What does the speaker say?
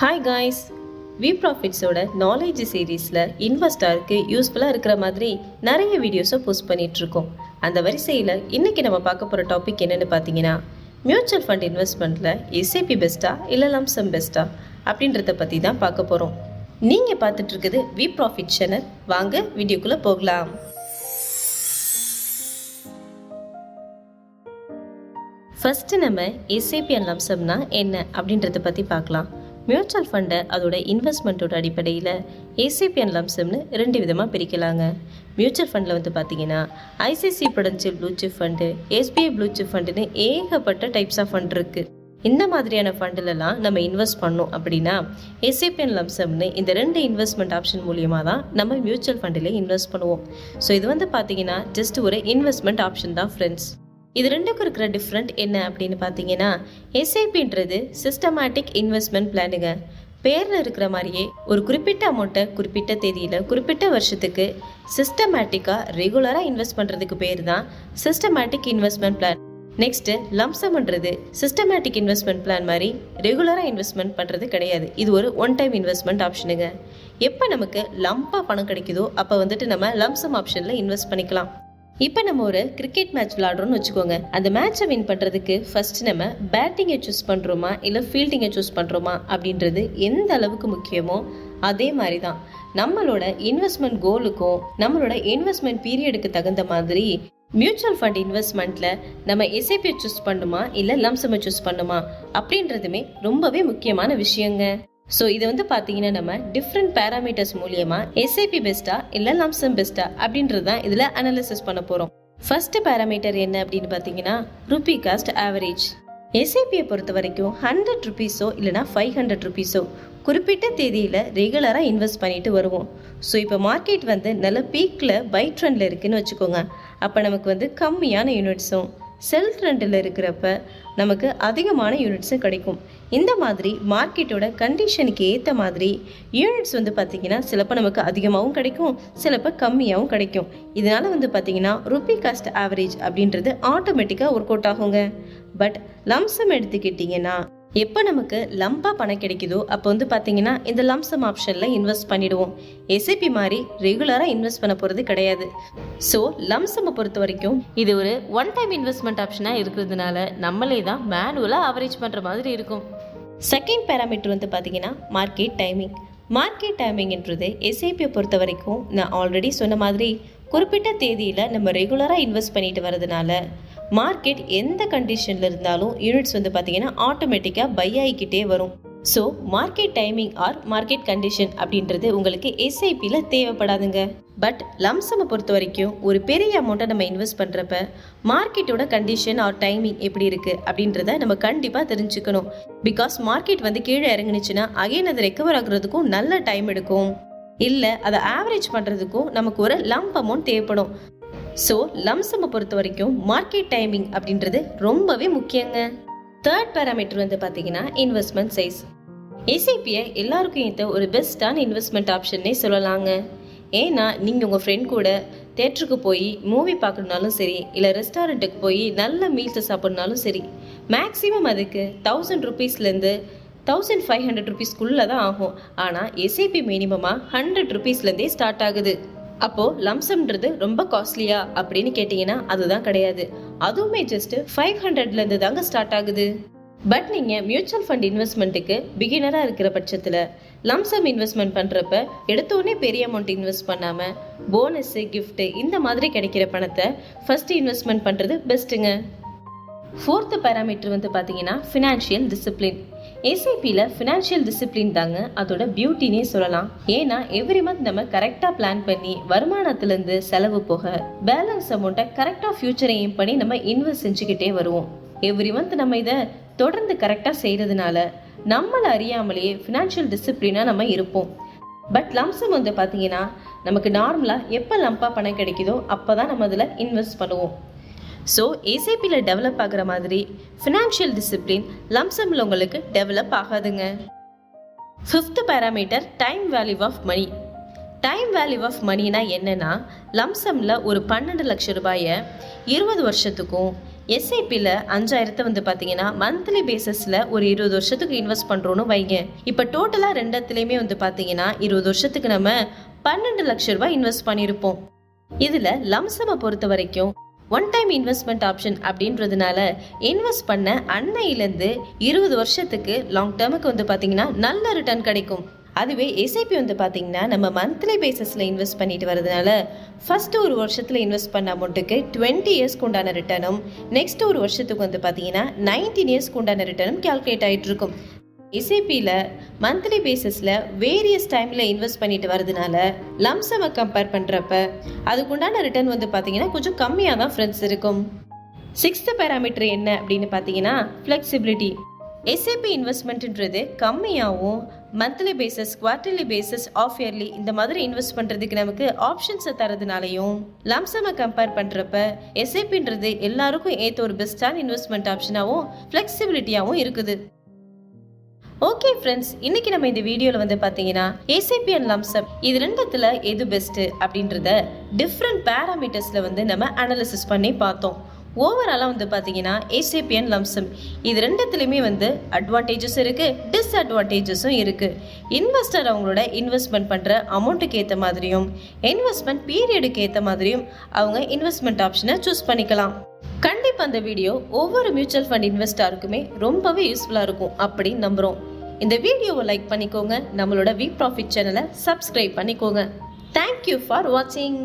Hi guys V ப்ராஃபிட்ஸோட knowledge சீரீஸில் இன்வெஸ்டாருக்கு யூஸ்ஃபுல்லாக இருக்கிற மாதிரி நிறைய வீடியோஸை போஸ்ட் பண்ணிகிட்ருக்கோம் அந்த வரிசையில் இன்றைக்கி நம்ம பார்க்க போகிற டாபிக் என்னன்னு பார்த்தீங்கன்னா மியூச்சுவல் ஃபண்ட் இன்வெஸ்ட்மெண்ட்டில் எஸ்ஐபி பெஸ்ட்டா இல்லை லம்சம் பெஸ்ட்டா அப்படின்றத பற்றி தான் பார்க்க போகிறோம் நீங்கள் பார்த்துட்ருக்குது வி ப்ராஃபிட் சேனல் வாங்க வீடியோக்குள்ளே போகலாம். ஃபஸ்ட்டு நம்ம எஸ்ஐபி அண்ட் லம்சம்னா என்ன அப்படின்றத பற்றி பார்க்கலாம். மியூச்சுவல் ஃபண்டை அதோட இன்வெஸ்ட்மெண்ட்டோட அடிப்படையில் ஏசிபி அண்ட் லம்சம்னு ரெண்டு விதமாக பிரிக்கலாங்க. மியூச்சுவல் ஃபண்டில் வந்து பார்த்தீங்கன்னா ICICI prudential blue chip fund SBI blue chip ஃபண்டுன்னு ஏகப்பட்ட டைப்ஸ் ஆஃப் ஃபண்ட் இருக்குது இந்த மாதிரியான ஃபண்டிலலாம் நம்ம இன்வெஸ்ட் பண்ணோம் அப்படின்னா எஸ்ஏபிஎன் லம்சம்னு இந்த ரெண்டு இன்வெஸ்ட்மெண்ட் ஆப்ஷன் மூலியமாக தான் நம்ம மியூச்சுவல் ஃபண்டில் இன்வெஸ்ட் பண்ணுவோம். ஸோ இது வந்து பார்த்தீங்கன்னா ஜஸ்ட் ஒரு இன்வெஸ்ட்மெண்ட் ஆப்ஷன் தான் ஃப்ரெண்ட்ஸ் இது ரெண்டுக்கும் இருக்கிற டிஃப்ரெண்ட் என்ன அப்படின்னு பார்த்தீங்கன்னா எஸ்ஐபின்றது சிஸ்டமேட்டிக் இன்வெஸ்ட்மெண்ட் பிளானுங்க பேரில் இருக்கிற மாதிரியே ஒரு குறிப்பிட்ட அமௌண்ட்டை குறிப்பிட்ட தேதியில் குறிப்பிட்ட வருஷத்துக்கு சிஸ்டமேட்டிக்காக ரெகுலராக இன்வெஸ்ட் பண்ணுறதுக்கு பேர் தான் சிஸ்டமேட்டிக் இன்வெஸ்ட்மெண்ட் பிளான் நெக்ஸ்ட்டு லம்சம்ன்றது சிஸ்டமேட்டிக் இன்வெஸ்ட்மெண்ட் பிளான் மாதிரி ரெகுலராக இன்வெஸ்ட்மெண்ட் பண்ணுறது கிடையாது. இது ஒரு ஒன் டைம் இன்வெஸ்ட்மெண்ட் ஆப்ஷனுங்க எப்போ நமக்கு லம்பாக பணம் கிடைக்குதோ அப்போ வந்துட்டு நம்ம லம்சம் ஆப்ஷனில் இன்வெஸ்ட் பண்ணிக்கலாம். இப்போ நம்ம ஒரு கிரிக்கெட் மேட்ச் விளாடுறோம்னு வச்சுக்கோங்க. அந்த மேட்சை வின் பண்ணுறதுக்கு ஃபர்ஸ்ட் நம்ம பேட்டிங்கை சூஸ் பண்ணுறோமா இல்லை ஃபீல்டிங்கை சூஸ் பண்ணுறோமா அப்படின்றது எந்த அளவுக்கு முக்கியமோ அதே மாதிரி தான் நம்மளோட இன்வெஸ்ட்மெண்ட் கோலுக்கும் நம்மளோட இன்வெஸ்ட்மெண்ட் பீரியடுக்கு தகுந்த மாதிரி மியூச்சுவல் ஃபண்ட் இன்வெஸ்ட்மெண்ட்டில் நம்ம எஸ்ஐபியை சூஸ் பண்ணுமா? இல்லை லம்சமை சூஸ் பண்ணுமா? அப்படின்றதுமே ரொம்பவே முக்கியமான விஷயங்க. ஸோ இது வந்து பார்த்தீங்கன்னா நம்ம டிஃப்ரெண்ட் பேராமீட்டர்ஸ் மூலியமா எஸ்ஐபி பெஸ்ட்டா இல்லை லம்சம் பெஸ்ட்டா அப்படின்றது தான் இதில் அனாலிசிஸ் பண்ண போகிறோம் ஃபர்ஸ்ட் பேராமீட்டர் என்ன அப்படின்னு பார்த்தீங்கன்னா ருபி காஸ்ட் ஆவரேஜ் எஸ்ஐபியை பொறுத்த வரைக்கும் ஹண்ட்ரட் ருபீஸோ இல்லைனா ஃபைவ் ஹண்ட்ரட் ருபீஸோ குறிப்பிட்ட தேதியில் ரெகுலராக இன்வெஸ்ட் பண்ணிட்டு வருவோம். ஸோ இப்போ மார்க்கெட் வந்து நல்ல பீக்கில் பை ட்ரெண்டில் இருக்குதுன்னு வச்சுக்கோங்க. அப்போ நமக்கு வந்து கம்மியான யூனிட்ஸும் செல் ட்ரெண்டில் இருக்கிறப்ப நமக்கு அதிகமான யூனிட்ஸும் கிடைக்கும். இந்த மாதிரி மார்க்கெட்டோட கண்டிஷனுக்கு ஏற்ற மாதிரி யூனிட்ஸ் வந்து பார்த்திங்கன்னா சிலப்போ நமக்கு அதிகமாகவும் கிடைக்கும் சிலப்போ கம்மியாகவும் கிடைக்கும். இதனால் வந்து பார்த்திங்கன்னா ருபி காஸ்ட் ஆவரேஜ் அப்படின்றது ஆட்டோமேட்டிக்காக ஒர்க் அவுட் ஆகுங்க. பட் லம்சம் எடுத்துக்கிட்டிங்கன்னா எப்போ நமக்கு லம்பாக பணம் கிடைக்குதோ அப்போ வந்து பார்த்தீங்கன்னா இந்த லம்சம் ஆப்ஷனில் இன்வெஸ்ட் பண்ணிடுவோம். எஸ்ஐபி மாதிரி ரெகுலராக இன்வெஸ்ட் பண்ண போகிறது கிடையாது. ஸோ லம்சம்மை பொறுத்த வரைக்கும் இது ஒரு ஒன் டைம் இன்வெஸ்ட்மெண்ட் ஆப்ஷனாக இருக்கிறதுனால நம்மளே தான் மேனுவலாக ஆவரேஜ் பண்ணுற மாதிரி இருக்கும். செகண்ட் பேராமீட்டர் வந்து பார்த்தீங்கன்னா மார்க்கெட் டைமிங் மார்க்கெட் டைமிங்ன்றது எஸ்ஐபியை பொறுத்த வரைக்கும் நான் ஆல்ரெடி சொன்ன மாதிரி குறிப்பிட்ட தேதியில் நம்ம ரெகுலராக இன்வெஸ்ட் பண்ணிட்டு வரதுனால மார்க்கெட் எந்த கண்டிஷனில் இருந்தாலும் யூனிட்ஸ் வந்து பார்த்தீங்கன்னா ஆட்டோமேட்டிக்காக பை ஆகிக்கிட்டே வரும். So market timing or market condition அப்படின்றது உங்களுக்கு எஸ்ஐபியில் தேவைப்படாதுங்க. பட் லம்சமை பொறுத்த வரைக்கும் ஒரு பெரிய அமௌண்ட்டை நம்ம இன்வெஸ்ட் பண்ணுறப்ப மார்க்கெட்டோட கண்டிஷன் ஆர் டைமிங் எப்படி இருக்குது அப்படின்றத நம்ம கண்டிப்பாக தெரிஞ்சுக்கணும். பிகாஸ் மார்க்கெட் வந்து கீழே இறங்குனுச்சுன்னா அகைன் அது ரெக்கவர் ஆகுறதுக்கும் நல்ல டைம் எடுக்கும். இல்லை அதை ஆவரேஜ் பண்ணுறதுக்கும் நமக்கு ஒரு லம்ப் அமௌண்ட் தேவைப்படும். ஸோ லம்சம்மை பொறுத்த வரைக்கும் மார்க்கெட் டைமிங் அப்படின்றது ரொம்பவே முக்கியங்க. தேர்ட் பேராமீட்டர் வந்து பார்த்தீங்கன்னா இன்வெஸ்ட்மெண்ட் சைஸ் எஸ்ஐபியை எல்லாருக்கும் ஏற்ற ஒரு பெஸ்ட்டான இன்வெஸ்ட்மெண்ட் ஆப்ஷன்னே சொல்லலாங்க. ஏன்னா நீங்கள் உங்கள் ஃப்ரெண்ட் கூட தேட்டருக்கு போய் மூவி பார்க்கணுனாலும் சரி இல்லை ரெஸ்டாரண்ட்டுக்கு போய் நல்ல மீல்ஸை சாப்பிட்னாலும் சரி மேக்ஸிமம் அதுக்கு தௌசண்ட் ருபீஸ்லேருந்து தௌசண்ட் ஃபைவ் ஹண்ட்ரட் ருபீஸ்க்குள்ளே தான் ஆகும். ஆனால் எஸ்ஐபி மினிமமாக ஹண்ட்ரட் ருபீஸ்லேருந்தே ஸ்டார்ட் ஆகுது. அப்போது லம்சம்ன்றது ரொம்ப காஸ்ட்லியா அப்படின்னு கேட்டிங்கன்னா அதுதான் கிடையாது. அதுவுமே ஜஸ்ட் ஃபைவ் ஹண்ட்ரட்லேருந்து தாங்க ஸ்டார்ட் ஆகுது. பட் நீங்கள் மியூச்சுவல் ஃபண்ட் இன்வெஸ்ட்மெண்ட்டுக்கு பிகினராக இருக்கிற பட்சத்தில் லம்சம் இன்வெஸ்ட்மெண்ட் பண்ணுறப்ப எடுத்தோடனே பெரிய அமௌண்ட் இன்வெஸ்ட் பண்ணாமல் போனஸ்ஸு கிஃப்ட்டு இந்த மாதிரி கிடைக்கிற பணத்தை ஃபஸ்ட்டு இன்வெஸ்ட்மெண்ட் பண்ணுறது பெஸ்ட்டுங்க ஃபோர்த்து பேராமீட்டர் வந்து பார்த்தீங்கன்னா ஃபினான்ஷியல் டிசிப்ளின் எஸ்ஐபியில் ஃபினான்ஷியல் டிசிப்ளின் தாங்க அதோட பியூட்டினே சொல்லலாம். ஏன்னா எவ்ரி மந்த் நம்ம கரெக்டாக பிளான் பண்ணி வருமானத்துலேருந்து செலவு போக பேலன்ஸ் அமௌண்ட்டை கரெக்டாக ஃபியூச்சரை எய்ம் பண்ணி நம்ம இன்வெஸ்ட் செஞ்சுக்கிட்டே வருவோம். எவ்ரி மந்த் நம்ம இதை தொடர்ந்து கரெக்டாக செய்கிறதுனால நம்மளை அறியாமலேயே ஃபினான்ஷியல் டிசிப்ளினாக நம்ம இருப்போம். பட் லம்சம் வந்து பார்த்தீங்கன்னா நமக்கு நார்மலாக எப்போ லம்பாக பணம் கிடைக்குதோ அப்போ தான் நம்ம அதில் இன்வெஸ்ட் பண்ணுவோம். ஸோ ஏசிபியில் டெவலப் ஆகுற மாதிரி ஃபினான்ஷியல் டிசிப்ளின் லம்சமில் உங்களுக்கு டெவலப் ஆகாதுங்க. Fifth parameter time value of money time value of மணினா என்னென்னா லம்சமில் ஒரு பன்னெண்டு லட்சம் ரூபாயை இருபது வருஷத்துக்கும் எஸ்ஐபியில் அஞ்சாயிரத்தை வந்து பார்த்தீங்கன்னா மந்த்லி பேசிஸில் ஒரு இருபது வருஷத்துக்கு இன்வெஸ்ட் பண்ணுறோன்னு வைங்க. இப்போ டோட்டலாக ரெண்டத்துலேயுமே வந்து பார்த்தீங்கன்னா இருபது வருஷத்துக்கு நம்ம பன்னெண்டு லட்ச ரூபாய் இன்வெஸ்ட் பண்ணியிருப்போம் இதில் லம்சமை பொறுத்த வரைக்கும் ஒன் டைம் இன்வெஸ்ட்மெண்ட் ஆப்ஷன் அப்படின்றதுனால இன்வெஸ்ட் பண்ண அன்னையிலேருந்து இருபது வருஷத்துக்கு லாங் டேர்முக்கு வந்து பார்த்தீங்கன்னா நல்ல ரிட்டர்ன் கிடைக்கும். அதுவே எஸ்ஐபி வந்து பார்த்தீங்கன்னா நம்ம மந்த்லி பேசிஸில் இன்வெஸ்ட் பண்ணிட்டு வரதுனால ஃபஸ்ட்டு ஒரு வருஷத்தில் இன்வெஸ்ட் பண்ண அமௌண்ட்டுக்கு டுவெண்ட்டி இயர்ஸ்க்கு உண்டான ரிட்டர்னும் நெக்ஸ்ட் ஒரு வருஷத்துக்கு வந்து பார்த்தீங்கன்னா நைன்டீன் இயர்ஸ்க்கு உண்டான ரிட்டர்னும் கால்குலேட் ஆகிட்டு இருக்கும் எஸ்ஐபியில் மந்த்லி பேசிஸில் வேரியஸ் டைமில் இன்வெஸ்ட் பண்ணிட்டு வரதுனால லம்சமை கம்பேர் பண்ணுறப்ப அதுக்குண்டான ரிட்டர்ன் வந்து பார்த்தீங்கன்னா கொஞ்சம் கம்மியாக தான் ஃப்ரெண்ட்ஸ் இருக்கும். சிக்ஸ்த்து பேராமீட்டர் என்ன அப்படின்னு பார்த்தீங்கன்னா ஃப்ளெக்சிபிலிட்டி எஸ்ஏபி இன்வெஸ்ட்மெண்ட்டுன்றது கம்மியாகவும் monthly basis quarterly basis of yearly இந்த மாதிரி இன்வெஸ்ட் பண்ணுறதுக்கு நமக்கு ஆப்ஷன்ஸை தரதுனாலையும் லம்சமை கம்பேர் பண்ணுறப்ப எஸ்ஏபின்றது எல்லாருக்கும் ஏற்ற ஒரு பெஸ்ட்டான இன்வெஸ்ட்மெண்ட் ஆப்ஷனாகவும் ஃப்ளெக்சிபிலிட்டியாகவும் இருக்குது. ஓகே ஃப்ரெண்ட்ஸ் இன்னைக்கு நம்ம இந்த வீடியோவில் வந்து பார்த்தீங்கன்னா ஏசிபி அண்ட் லம்சப் இது ரெண்டுத்தில் எது பெஸ்ட்டு அப்படின்றத டிஃப்ரெண்ட் பேராமீட்டர்ஸில் வந்து நம்ம அனாலிசிஸ் பண்ணி பார்த்தோம். ஓவராலாக வந்து பார்த்தீங்கன்னா ஏசிபி அண்ட் லம்சம் இது ரெண்டுத்துலையுமே வந்து அட்வான்டேஜஸ் இருக்குது டிஸ்அட்வான்டேஜஸும் இருக்குது இன்வெஸ்டர் அவங்களோட இன்வெஸ்ட்மெண்ட் பண்ணுற அமௌண்ட்டுக்கு ஏற்ற மாதிரியும் இன்வெஸ்ட்மெண்ட் பீரியடுக்கு ஏற்ற மாதிரியும் அவங்க இன்வெஸ்ட்மெண்ட் ஆப்ஷனை சூஸ் பண்ணிக்கலாம். கண்டிப்பா அந்த வீடியோ ஒவ்வொரு மியூச்சுவல் ஃபண்ட் இன்வெஸ்டருக்குமே ரொம்பவே யூஸ்ஃபுல்லாக இருக்கும் அப்படின்னு நம்புகிறோம் இந்த வீடியோவை லைக் பண்ணிக்கோங்க. நம்மளோட வி ப்ராஃபிட் சேனலை சப்ஸ்கிரைப் பண்ணிக்கோங்க. தேங்க்யூ ஃபார் வாட்சிங்